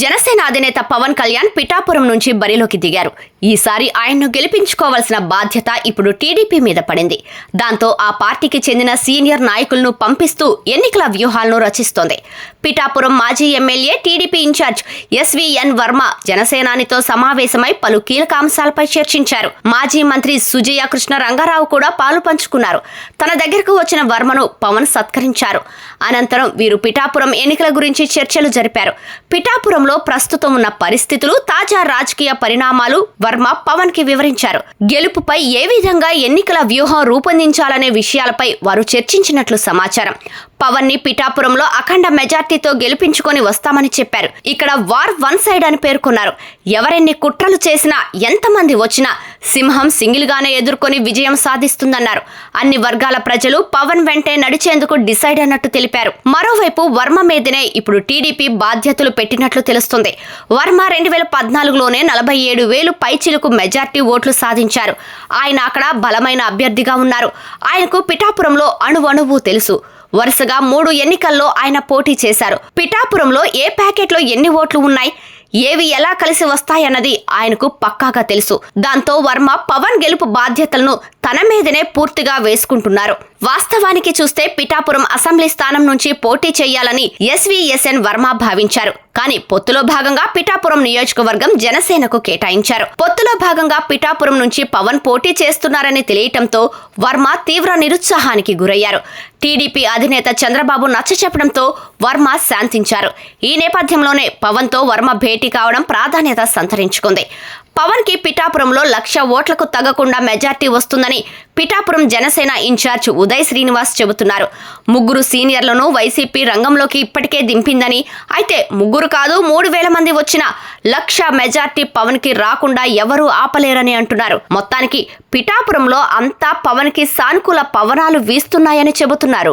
జనసేన అధినేత పవన్ కళ్యాణ్ పిఠాపురం నుంచి బరిలోకి దిగారు. ఈసారి ఆయన్ను గెలిపించుకోవాల్సిన బాధ్యత ఇప్పుడు టీడీపీ మీద పడింది. దాంతో ఆ పార్టీకి చెందిన సీనియర్ నాయకులను పంపిస్తూ ఎన్నికల వ్యూహాలను రచిస్తోంది. పిఠాపురం మాజీ MLA TDP incharge SVN Varma జనసేనానితో సమావేశమై పలు కీలక అంశాలపై చర్చించారు. మాజీ మంత్రి సుజయ కృష్ణ రంగారావు కూడా పాలు పంచుకున్నారు. తన దగ్గరకు వచ్చిన వర్మను పవన్ సత్కరించారు. అనంతరం వీరు పిఠాపురం ఎన్నికల గురించి చర్చలు జరిపారు. పిఠాపురం రాష్ట్రంలో ప్రస్తుతం ఉన్న పరిస్థితులు తాజా రాజకీయ పరిణామాలు వర్మ పవన్కి వివరించారు. గెలుపుపై ఏ విధంగా ఎన్నికల వ్యూహం రూపొందించాలనే విషయాలపై వారు చర్చించినట్లు సమాచారం. పవన్ని పిఠాపురంలో అఖండ మెజార్టీతో గెలిపించుకొని వస్తామని చెప్పారు. ఇక్కడ వార్ వన్ సైడ్ అని పేర్కొన్నారు. ఎవరెన్ని కుట్రలు చేసినా ఎంతమంది వచ్చినా సింహం సింగిల్ గానే ఎదుర్కొని విజయం సాధిస్తుందన్నారు. అన్ని వర్గాల ప్రజలు పవన్ వెంటే నడిచేందుకు డిసైడ్ అన్నట్టు తెలిపారు. మరోవైపు వర్మ మీదనే ఇప్పుడు టీడీపీ బాధ్యతలు పెట్టినట్లు తెలుస్తుంది. వర్మ రెండు వేల పద్నాలుగులోనే నలభై ఏడు వేలు పైచిలకు మెజార్టీ ఓట్లు సాధించారు. ఆయన అక్కడ బలమైన అభ్యర్థిగా ఉన్నారు. ఆయనకు పిఠాపురంలో అణువణువు తెలుసు. వరుసగా మూడు ఎన్నికల్లో ఆయన పోటీ చేశారు. పిఠాపురంలో ఏ ప్యాకెట్లో ఎన్ని ఓట్లు ఉన్నాయి? ఏవి ఎలా కలిసి వస్తాయన్నది ఆయనకు పక్కాగా తెలుసు. దాంతో వర్మ పవన్ గెలుపు బాధ్యతలను తన మీదనే పూర్తిగా వేసుకుంటున్నారు. వాస్తవానికి చూస్తే పిఠాపురం అసెంబ్లీ స్థానం నుంచి పోటీ చేయాలని ఎస్వీఎస్ఎన్ వర్మ భావించారు. కానీ పొత్తులో భాగంగా పిఠాపురం నియోజకవర్గం జనసేనకు కేటాయించారు. పొత్తులో భాగంగా పిఠాపురం నుంచి పవన్ పోటీ చేస్తున్నారని తెలియటంతో వర్మ తీవ్ర నిరుత్సాహానికి గురయ్యారు. టీడీపీ అధినేత చంద్రబాబు నచ్చ చెప్పడంతో వర్మ శాంతించారు. ఈ నేపథ్యంలోనే పవన్తో వర్మ భేటీ కావడం ప్రాధాన్యత సంతరించుకుంది. పవన్కి పిఠాపురంలో లక్ష ఓట్లకు తగ్గకుండా మెజార్టీ వస్తుందని పిఠాపురం జనసేన ఇన్ఛార్జ్ ఉదయ్ శ్రీనివాస్ చెబుతున్నారు. ముగ్గురు సీనియర్లను వైసీపీ రంగంలోకి ఇప్పటికే దింపిందని అయితే ముగ్గురు కాదు మూడు వేల మంది వచ్చిన లక్ష మెజార్టీ పవన్కి రాకుండా ఎవరూ ఆపలేరని అంటున్నారు. మొత్తానికి పిఠాపురంలో అంతా పవన్కి సానుకూల పవనాలు వీస్తున్నాయని చెబుతున్నారు.